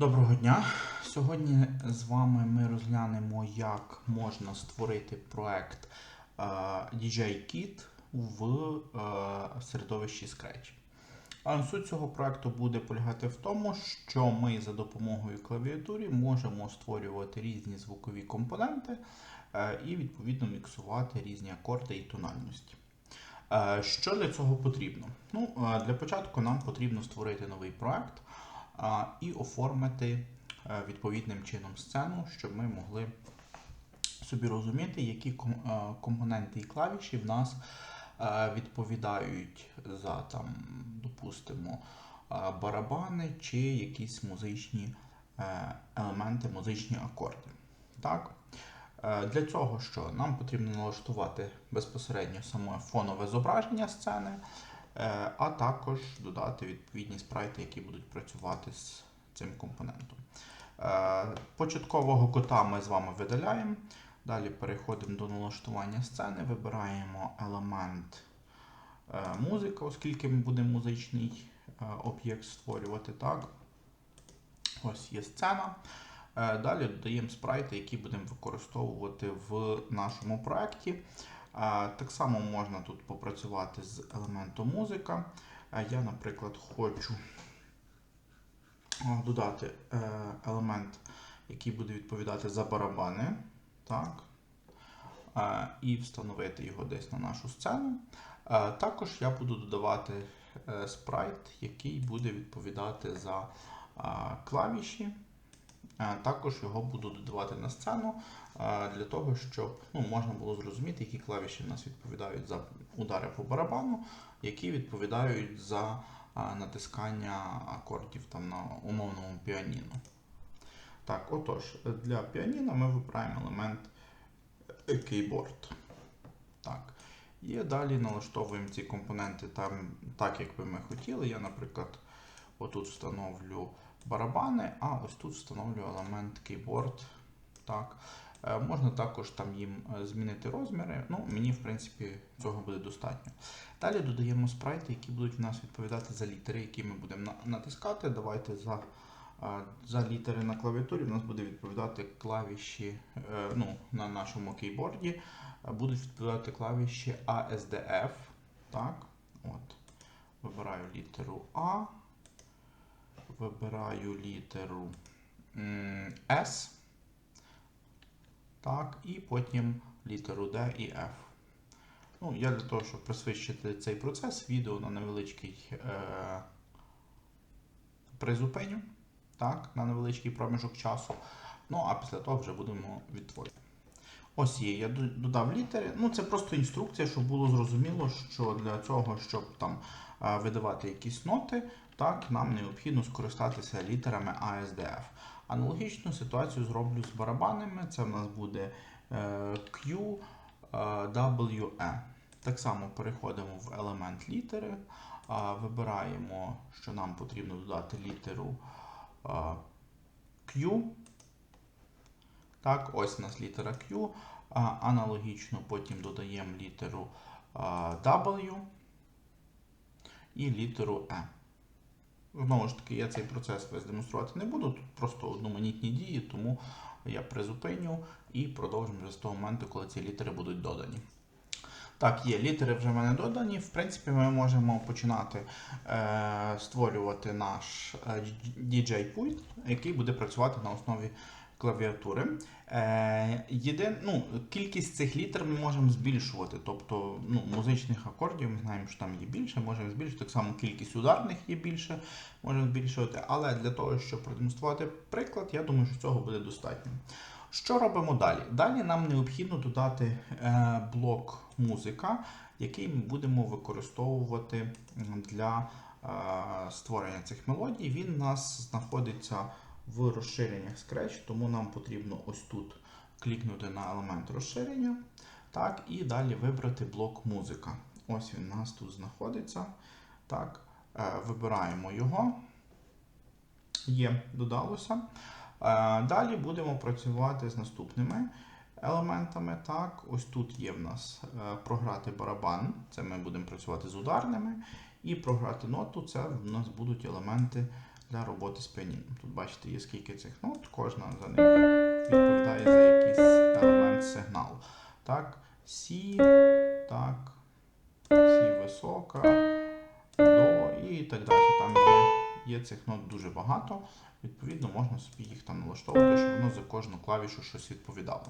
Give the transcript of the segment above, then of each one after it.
Доброго дня! Сьогодні з вами ми розглянемо, як можна створити проект е, DJ Kit в е, середовищі Scratch. Суть цього проекту буде полягати в тому, що ми за допомогою клавіатури можемо створювати різні звукові компоненти е, і відповідно міксувати різні акорди і тональності. Е, Що для цього потрібно? Ну, е, для початку нам потрібно створити новий проект і оформити е, відповідним чином сцену, щоб ми могли собі розуміти, які е, компоненти і клавіші в нас е, відповідають за там, допустимо, барабани чи якісь музичні елементи, музичні акорди. Так? Для цього що нам потрібно налаштувати безпосередньо саме фонове зображення сцени, а також додати відповідні спрайти, які будуть працювати з цим компонентом. Е, Початкового кота ми з вами видаляємо. Далі переходимо до налаштування сцени, вибираємо елемент е, музика, оскільки ми будемо музичний е, об'єкт створювати. Так? Ось є сцена. Е, Далі додаємо спрайти, які будемо використовувати в нашому проєкті. Так само можна тут попрацювати з елементом музика. Я, наприклад, хочу додати е, елемент, який буде відповідати за барабани. Так. І встановити його десь на нашу сцену. Також я буду додавати е, спрайт, який буде відповідати за клавіші. Е, Також його буду додавати на сцену е, для того, щоб ну, можна було зрозуміти, які клавіші в нас відповідають за удари по барабану, які відповідають за е, натискання акордів там, на умовному піаніно. Так, отож, для піаніно ми вибираємо елемент keyboard. Так. І далі налаштовуємо ці компоненти там, так, як би ми хотіли. Я, наприклад, отут встановлю барабани, а ось тут встановлю елемент keyboard. Так. Е, Можна також там їм е, змінити розміри. Ну, мені, в принципі, цього буде достатньо. Далі додаємо спрайти, які будуть в нас відповідати за літери, які ми будемо натискати. Давайте за, е, за літери на клавіатурі в нас буде відповідати клавіші ну, на нашому кейборді. Будуть відповідати клавіші ASDF. Так. От. Вибираю літеру А. Вибираю літеру S. Так, і потім літеру D і F. Ну, я для того, щоб пришвидшити цей процес, відео на невеличкий е, призупиню, так, на невеличкий проміжок часу. Ну, а після того вже будемо відтворювати. Ось є, я додав літери. Ну, це просто інструкція, щоб було зрозуміло, що для цього, щоб там е, видавати якісь ноти, так, нам необхідно скористатися літерами ASDF. Аналогічну ситуацію зроблю з барабанами. Це в нас буде е, Q, е. Так само переходимо в елемент літери, вибираємо, що нам потрібно додати літеру Q. Так, ось у нас літера Q. Аналогічно потім додаємо літеру W і літеру E. Знову ж таки, я цей процес весь демонструвати не буду, тут просто одноманітні дії, тому я призупиню і продовжимо вже з того моменту, коли ці літери будуть додані. Так, є, літери вже в мене додані. В принципі, ми можемо починати е, створювати наш е, DJ пульт, який буде працювати на основі клавіатури. Е, єдин, ну, кількість цих літер ми можемо збільшувати. Тобто ну, музичних акордів ми знаємо, що там є більше, можемо збільшити. Так само кількість ударних є більше, можемо збільшувати. Але для того, щоб продемонструвати приклад, я думаю, що цього буде достатньо. Що робимо далі? Далі нам необхідно додати е, блок музика, який ми будемо використовувати для е, створення цих мелодій. Він у нас знаходиться в розширеннях Scratch, тому нам потрібно ось тут клікнути на елемент розширення. Так, і далі вибрати блок музика. Ось він у нас тут знаходиться. Так, е, вибираємо його. Є, додалося. Е, Далі будемо працювати з наступними елементами. Так, ось тут є в нас е, програти барабан, це ми будемо працювати з ударними. І програти ноту це в нас будуть елементи для роботи з піаніном. Тут бачите, є скільки цих нот, кожна за них є, цих нот дуже багато. Відповідно, можна собі їх там налаштовувати, щоб воно за кожну клавішу щось відповідало.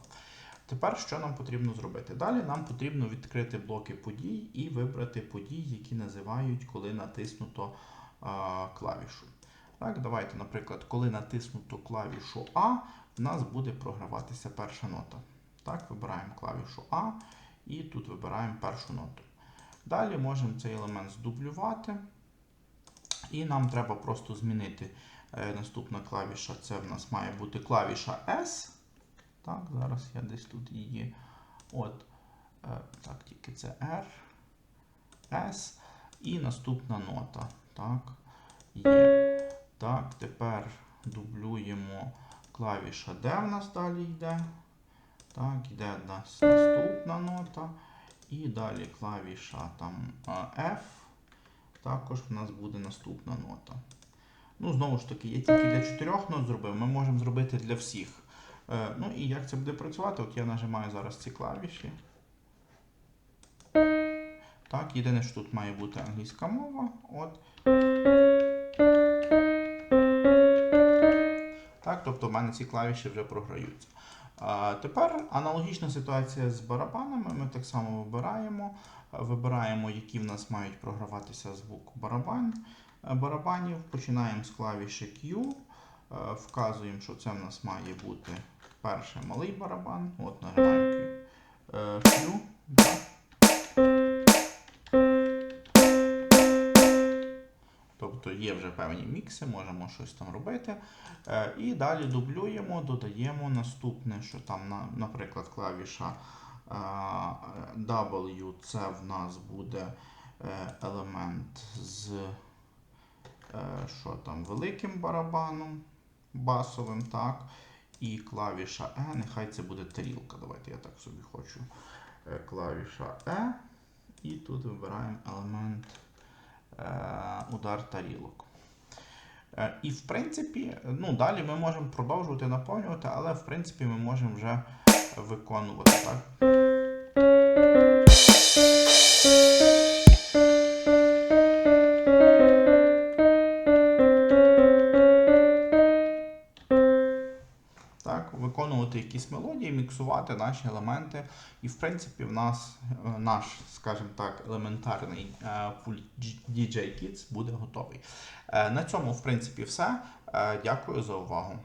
Тепер що нам потрібно зробити? Далі нам потрібно відкрити блоки подій і вибрати події, які називають, коли натиснуто а, клавішу. Так, давайте, наприклад, коли натиснуто клавішу А, в нас буде програватися перша нота. Так, вибираємо клавішу А і тут вибираємо першу ноту. Далі можемо цей елемент здублювати. І нам треба просто змінити е, наступна клавіша. Це в нас має бути клавіша S. Так, зараз я десь тут її. От. Е, так, тільки це R, S. І наступна нота. Так, є. Так, тепер дублюємо клавіша D в нас далі йде. Так, йде в нас наступна нота. І далі клавіша там е, F. Також в нас буде наступна нота. Ну, знову ж таки, я тільки для чотирьох нот зробив, ми можемо зробити для всіх. Е, ну і як це буде працювати? От я нажимаю зараз ці клавіші. Так, єдине, що тут має бути англійська мова. От. Так, тобто в мене ці клавіші вже програються. А, тепер аналогічна ситуація з барабанами. Ми так само вибираємо. Вибираємо, які в нас мають програватися звук барабан, е, барабанів. Починаємо з клавіші Q. Е, Вказуємо, що це в нас має бути перший малий барабан. От нажимаємо Q. Е. Тобто є вже певні мікси, можемо щось там робити. І далі дублюємо, додаємо наступне, що там, наприклад, клавіша W, це в нас буде е, елемент з е, що там, великим барабаном басовим, так. І клавіша E, нехай це буде тарілка. Давайте я так собі хочу. Е, Клавіша E. І тут вибираємо елемент е, удар тарілок. Е, І в принципі, ну далі ми можемо продовжувати наповнювати, але в принципі ми можемо вже виконувати так. Виконувати якісь мелодії, міксувати наші елементи. І в принципі, в нас е, наш, скажімо так, елементарний е, пульт DJ Kids буде готовий. Е, На цьому, в принципі, все. Дякую за увагу.